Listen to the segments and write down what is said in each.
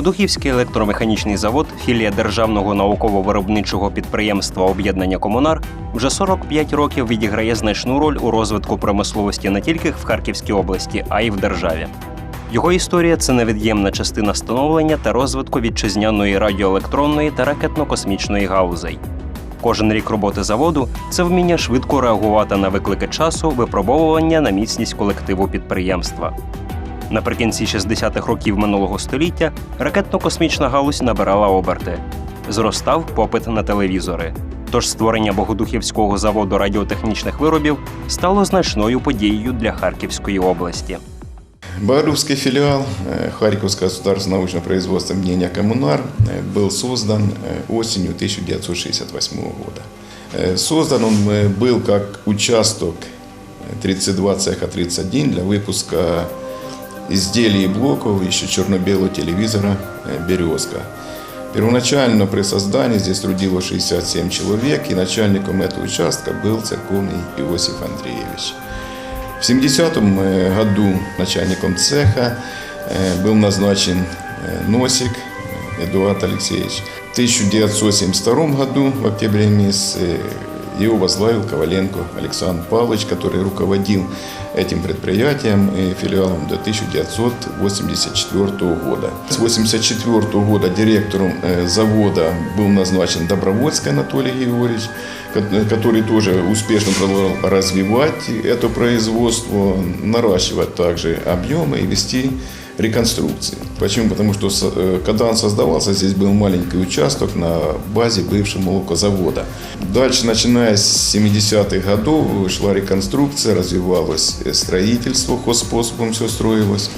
Богодухівський електромеханічний завод, філія державного науково-виробничого підприємства об'єднання Комунар, вже 45 років відіграє значну роль у розвитку промисловості не тільки в Харківській області, а й в державі. Його історія це невід'ємна частина становлення та розвитку вітчизняної радіоелектронної та ракетно-космічної галузей. Кожен рік роботи заводу це вміння швидко реагувати на виклики часу, випробовування на міцність колективу підприємства. Наприкінці 60-х років минулого століття ракетно-космічна галузь набирала оберти. Зростав попит на телевізори. Тож створення Богодухівського заводу радіотехнічних виробів стало значною подією для Харківської області. Богодухский филиал э, Харьковского государственного научно-производственного объединения «Коммунар» э, был создан э, осенью 1968 года. Э, Создан он э, был как участок э, 32 цеха 31 для выпуска изделий и блоков еще черно-белого телевизора э, «Березка». Первоначально при создании здесь трудилось 67 человек, и начальником этого участка был церковный Иосиф Андреевич. В 70-м э, году начальником цеха э, был назначен э, Носик Эдуард Алексеевич. В 1972 году, в октябре месяце, его возглавил Коваленко Александр Павлович, который руководил этим предприятием и филиалом до 1984 года. С 1984 года директором э, завода был назначен Добровольский Анатолий Георгиевич, ко- который тоже успешно продолжал развивать это производство, наращивать также объемы и вести реконструкции. Почему? Потому что э, когда он создавался, здесь был маленький участок на базе бывшего молокозавода. Дальше, начиная с 70-х годов, шла реконструкция, развивалось э, строительство, хозспособом все строилось.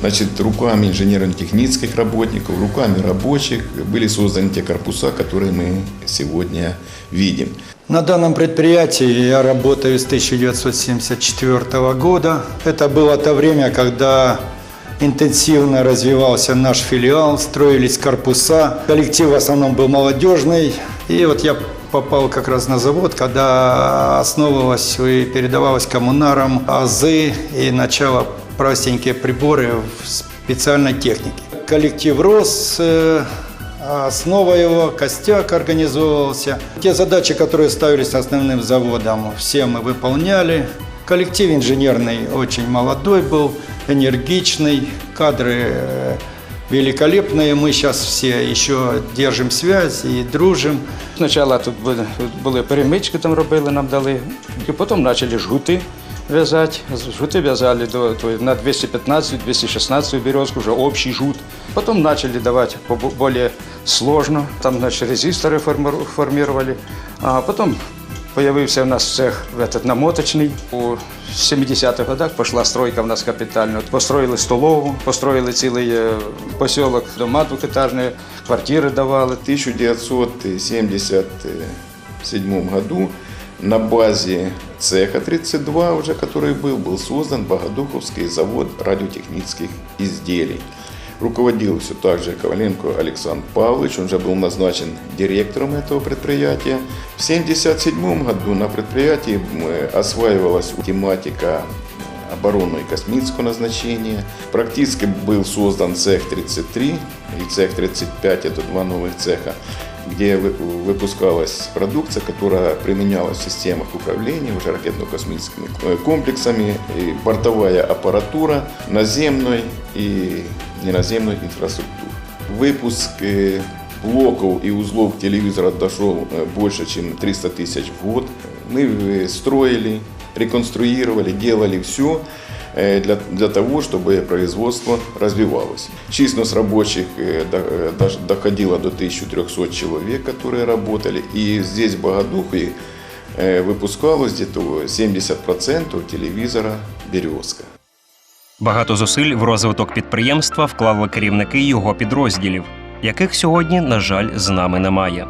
Значит, руками инженерно-технических работников, руками рабочих были созданы те корпуса, которые мы сегодня видим. На данном предприятии я работаю с 1974 года. Это было то время, когда интенсивно развивался наш филиал, строились корпуса. Коллектив в основном был молодежный. И вот я попал как раз на завод, когда основывалась и передавалась коммунарам АЗы и начало простенькие приборы в специальной технике. Коллектив рос, э, Основа его, костяк организовывался. Те задачи, которые ставились основным заводом, все мы выполняли. Коллектив инженерный очень молодой был, энергичный, кадры э, великолепные. Мы сейчас все еще держим связь и дружим. Спочатку тут були, були перемички, там робили, нам дали, і потім почали жгути в'язати. Жгути в'язали до, то, на 215-216 березку, вже общий жгут. Потім почали давати побо- більш сложно, там значить, резистори форму- формували. А потім Появився у нас цех этот, намоточний. У 70-х годах пішла стройка в нас капітальна. От Построїли столову, построїли цілий е, посілок, дома двохетажні, квартири давали. В 1977 году на базе цеха 32, уже который был, был создан Богодуховский завод радиотехнических изделий. Руководил все так же Коваленко Александр Павлович, он уже был назначен директором этого предприятия. В 1977 году на предприятии м, осваивалась тематика оборонного и космического назначения. Практически был создан цех 33 и цех 35, это два новых цеха, где вы- выпускалась продукция, которая применялась в системах управления уже ракетно-космическими э, комплексами, и бортовая аппаратура наземной и неназемной инфраструктуры. Выпуск э, блоков и узлов телевизора дошел э, больше, чем 300 тысяч в год. Мы э, строили, реконструировали, делали все для, для того, чтобы производство развивалось. Численность рабочих доходила до 1300 человек, которые работали. И здесь в Богодухе выпускалось где-то 70% телевизора «Березка». Багато зусиль в розвиток підприємства вклали керівники його підрозділів, яких сьогодні, на жаль, з нами немає.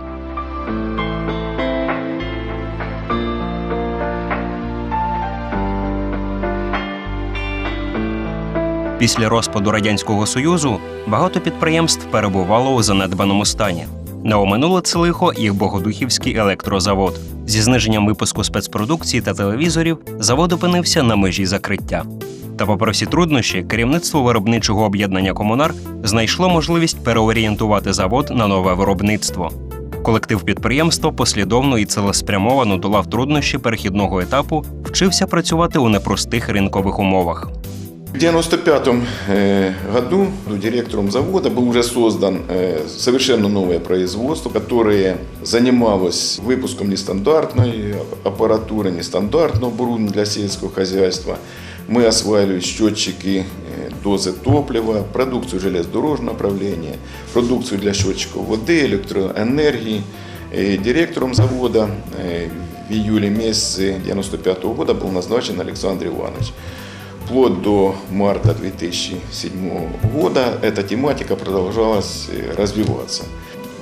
Після розпаду радянського союзу багато підприємств перебувало у занедбаному стані. Не оминуло це лихо і Богодухівський електрозавод. Зі зниженням випуску спецпродукції та телевізорів завод опинився на межі закриття. Та, попри всі труднощі, керівництво виробничого об'єднання Комунар знайшло можливість переорієнтувати завод на нове виробництво. Колектив підприємства послідовно і цілеспрямовано долав труднощі перехідного етапу, вчився працювати у непростих ринкових умовах. В 1995 э, году ну, директором завода был уже создан э, совершенно новое производство, которое занималось выпуском нестандартной аппаратуры, нестандартного оборудования для сельского хозяйства. Мы осваивали счетчики э, дозы топлива, продукцию железнодорожного направления, продукцию для счетчиков воды, электроэнергии. И директором завода э, в июле месяце 1995 года был назначен Александр Иванович. Вплоть до марта 2007 года эта тематика продолжалась э, развиваться.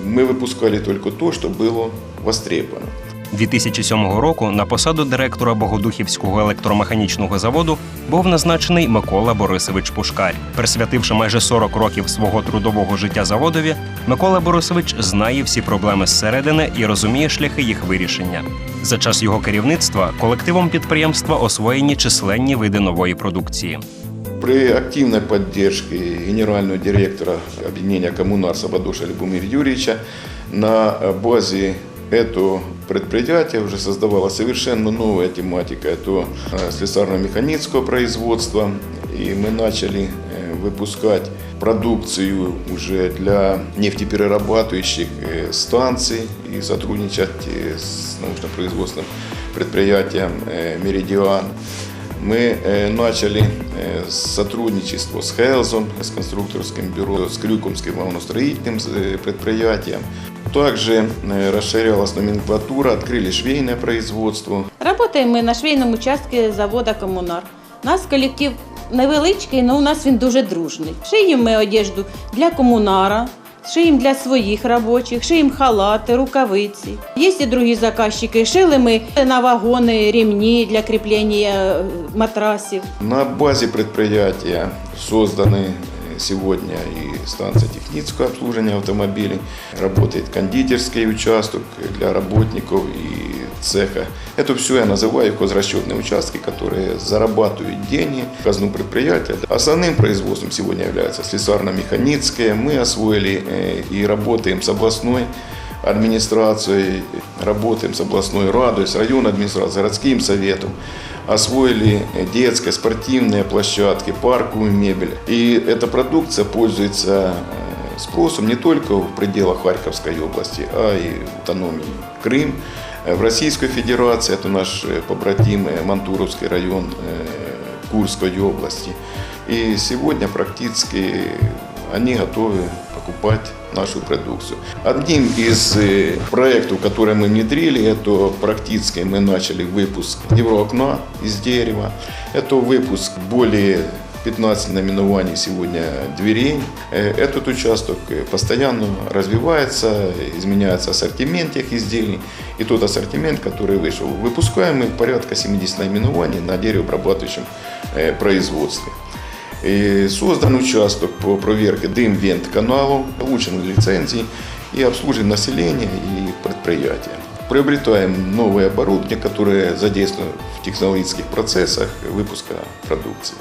Мы выпускали только то, что было востребовано. 2007 року на посаду директора Богодухівського електромеханічного заводу був назначений Микола Борисович Пушкар. Присвятивши майже 40 років свого трудового життя заводові, Микола Борисович знає всі проблеми зсередини і розуміє шляхи їх вирішення. За час його керівництва колективом підприємства освоєні численні види нової продукції. При активной поддержке генерального директора объединения «Коммунар» Сабадоша Любомира Юрьевича на базе этого предприятия уже создавалась совершенно новая тематика. Это э, слесарно-механического производства. И мы начали э, выпускать продукцию уже для нефтеперерабатывающих э, станций и сотрудничать с научно-производственным предприятием «Меридиан». Мы начали сотрудничество с Хелзом, с конструкторским бюро, с Крюкомским вагоностроительным э, предприятием. Также э, расширялась номенклатура, открыли швейное производство. Работаємо ми на швейному участку завода Комунар. У нас колектив невеличкий, але у нас він дуже дружний. Шиємо ми одежду для комунара, шиємо для своїх робочих, шиємо халати, рукавиці. Є і другі заказчики. Шили ми на вагони, ремні для кріплення е, матрасів. На базе предприятия созданы э, сегодня и станция технического обслуживания автомобилей, работает кондитерский участок для работников и цеха. Это все я называю хозрасчетные участки, которые зарабатывают деньги в казну предприятия. Основным производством сегодня является слесарно-механицкое. Мы освоили э, и работаем с областной администрацией, работаем с областной радой, с районной администрацией, городским советом. Освоили детские, спортивные площадки, парковую мебель. И эта продукция пользуется э, спросом не только в пределах Харьковской области, а и в автономии Крым. Э, В Российской Федерации, это наш э, побратим Мантуровский район Курской области. И сегодня практически они готовы покупать нашу продукцию. Одним из э, проектов, которые мы внедрили, это практически мы начали выпуск евроокна из дерева. Это выпуск более 15 наименований сегодня дверей. Э, Этот участок э, постоянно развивается, изменяется ассортимент тех изделий. И тот ассортимент, который вышел, выпускаем мы порядка 70 наименований на деревообрабатывающем производстве. И создан участок по проверке дым-вент каналов, получены лицензии и обслуживаем население и предприятия. Приобретаем новое оборудование, которое задействовано в технологических процессах выпуска продукции.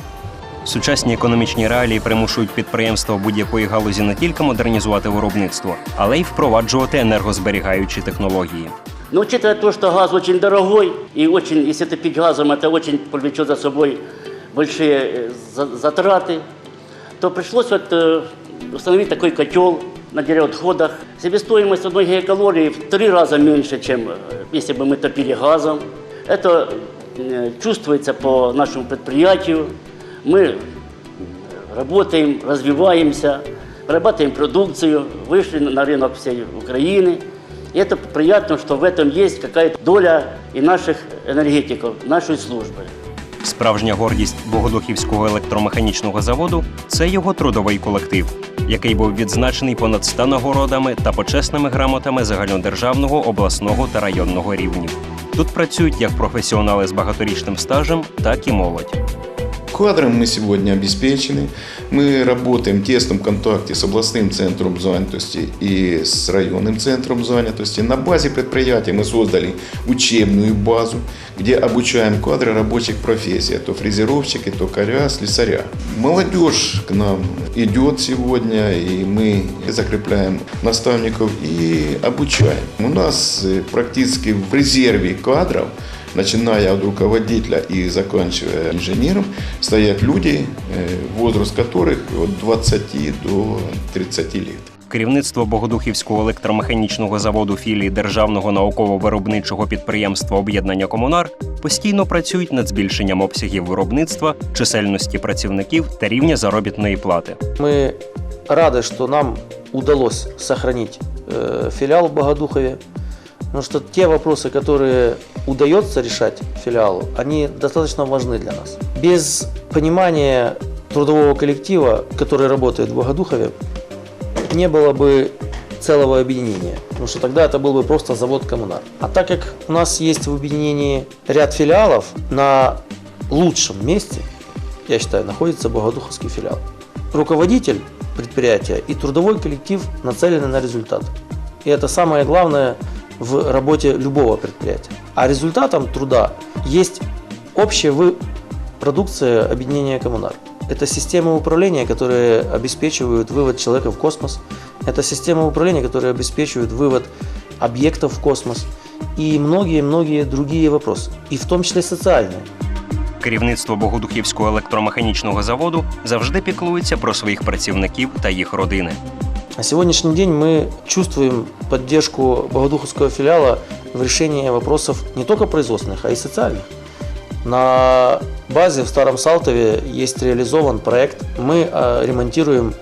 Сучасні економічні реалії примушують підприємства будь-якої галузі не тільки модернізувати виробництво, але й впроваджувати енергозберігаючі технології. Но учитывая то, что газ очень дорогой, и очень, если топить газом, это очень повлечет за собой большие э, за- затраты, то пришлось вот, э, установить такой котел на деревоотходах. Себестоимость одной гигакалории в три раза меньше, чем э, если бы мы топили газом. Это э, чувствуется по нашему предприятию. Мы работаем, развиваемся, вырабатываем продукцию, вышли на рынок всей Украины. И это приятно, что в этом есть какая-то доля и наших энергетиков, нашей службы. Справжня гордість Богодухівського електромеханічного заводу це його трудовий колектив, який був відзначений понад 100 нагородами та почесними грамотами загальнодержавного, обласного та районного рівнів. Тут працюють як професіонали з багаторічним стажем, так і молодь. Кадром мы сегодня обеспечены. Мы работаем в тесном контакте с областным центром занятости и с районным центром занятости. На базе предприятия мы создали учебную базу, где обучаем кадры рабочих профессий, то фрезеровщики, то коря, слесаря. Молодежь к нам идет сегодня, и мы закрепляем наставников и обучаем. У нас э, практически в резерве кадров начиная от руководителя и заканчивая инженером, стоят люди, э, возраст которых от 20 до 30 лет. Керівництво Богодухівського електромеханічного заводу філії Державного науково-виробничого підприємства об'єднання Комунар постійно працюють над збільшенням обсягів виробництва, чисельності працівників та рівня заробітної плати. Мы рады, что нам удалось сохранить э, филиал в Богодухове, Потому что те вопросы, которые удается решать филиалу, они достаточно важны для нас. Без понимания трудового коллектива, который работает в Богодухове, не было бы целого объединения, потому что тогда это был бы просто завод «Коммунар». А так как у нас есть в объединении ряд филиалов, на лучшем месте, я считаю, находится Богодуховский филиал. Руководитель предприятия и трудовой коллектив нацелены на результат. И это самое главное в работе любого предприятия. А результатом труда есть общая вы- продукция объединения «Коммунар». Это системы управления, которые обеспечивают вывод человека в космос. Это системы управления, которые обеспечивают вывод объектов в космос. И многие-многие другие вопросы. И в том числе социальные. Керівництво Богодухівського електромеханічного заводу завжди піклується про своїх працівників та їх родини. На сегодняшний день мы чувствуем поддержку Богодуховского филиала в решении вопросов не только производственных, а и социальных. На базе в Старом Салтове есть реализован проект. Мы э, ремонтируем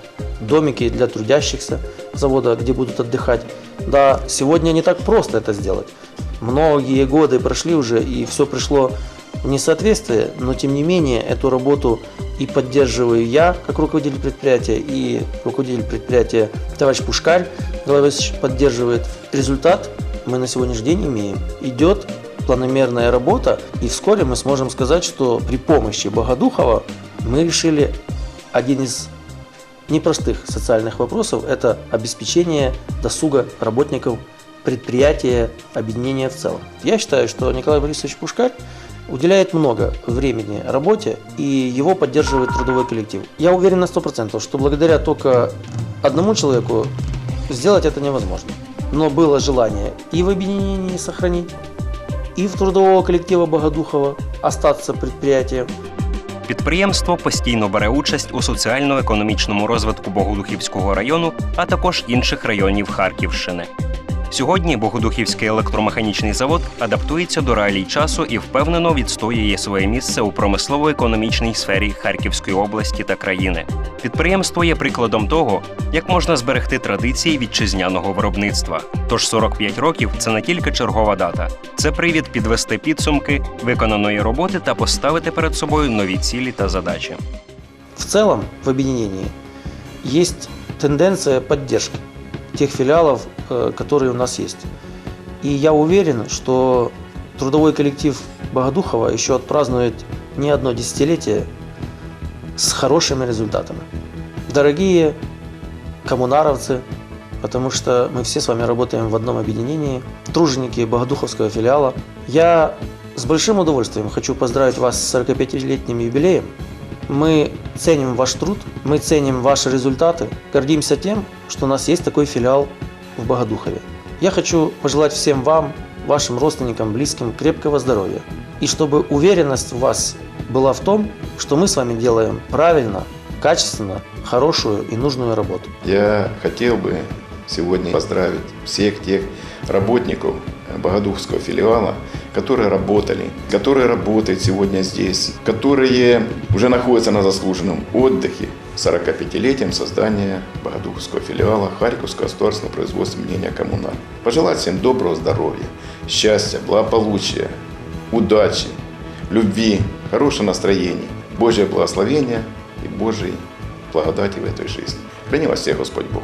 домики для трудящихся завода, где будут отдыхать. Да, сегодня не так просто это сделать. Многие годы прошли уже, и все пришло несоответствие, но тем не менее эту работу и поддерживаю я, как руководитель предприятия, и руководитель предприятия товарищ Пушкарь Васильевич поддерживает. Результат мы на сегодняшний день имеем. Идет планомерная работа, и вскоре мы сможем сказать, что при помощи Богодухова мы решили один из непростых социальных вопросов – это обеспечение досуга работников предприятия, объединения в целом. Я считаю, что Николай Борисович Пушкарь уделяет много времени работе, и его поддерживает трудовой коллектив. Я уверен на 100%, что благодаря только одному человеку сделать это невозможно. Но было желание и в объединении сохранить, и в трудового коллектива Богодухова остаться предприятием, Підприємство постійно бере участь у соціально-економічному розвитку Богодухівського району, а також інших районів Харківщини. Сьогодні Богодухівський електромеханічний завод адаптується до реалій часу і впевнено відстоює своє місце у промислово-економічній сфері Харківської області та країни. Підприємство є прикладом того, як можна зберегти традиції вітчизняного виробництва. Тож 45 років це не тільки чергова дата, це привід підвести підсумки виконаної роботи та поставити перед собою нові цілі та задачі. В целом в объединении есть тенденция поддержки тех филиалов, которые у нас есть. И я уверен, что трудовой коллектив Богодухова еще отпразднует не одно десятилетие с хорошими результатами. Дорогие коммунаровцы, потому что мы все с вами работаем в одном объединении, труженики Богодуховского филиала, я с большим удовольствием хочу поздравить вас с 45-летним юбилеем. Мы ценим ваш труд, мы ценим ваши результаты, гордимся тем, что у нас есть такой филиал в Богодухове. Я хочу пожелать всем вам, вашим родственникам, близким крепкого здоровья. И чтобы уверенность в вас была в том, что мы с вами делаем правильно, качественно, хорошую и нужную работу. Я хотел бы сегодня поздравить всех тех работников Богодуховского филиала, которые работали, которые работают сегодня здесь, которые уже находятся на заслуженном отдыхе 45-летием создания Богодуховского филиала Харьковского государственного производства мнения коммуналь. Пожелать всем доброго здоровья, счастья, благополучия, удачи, любви, хорошего настроения, Божьего благословения и Божьей благодати в этой жизни. Храни вас всех Господь Бог.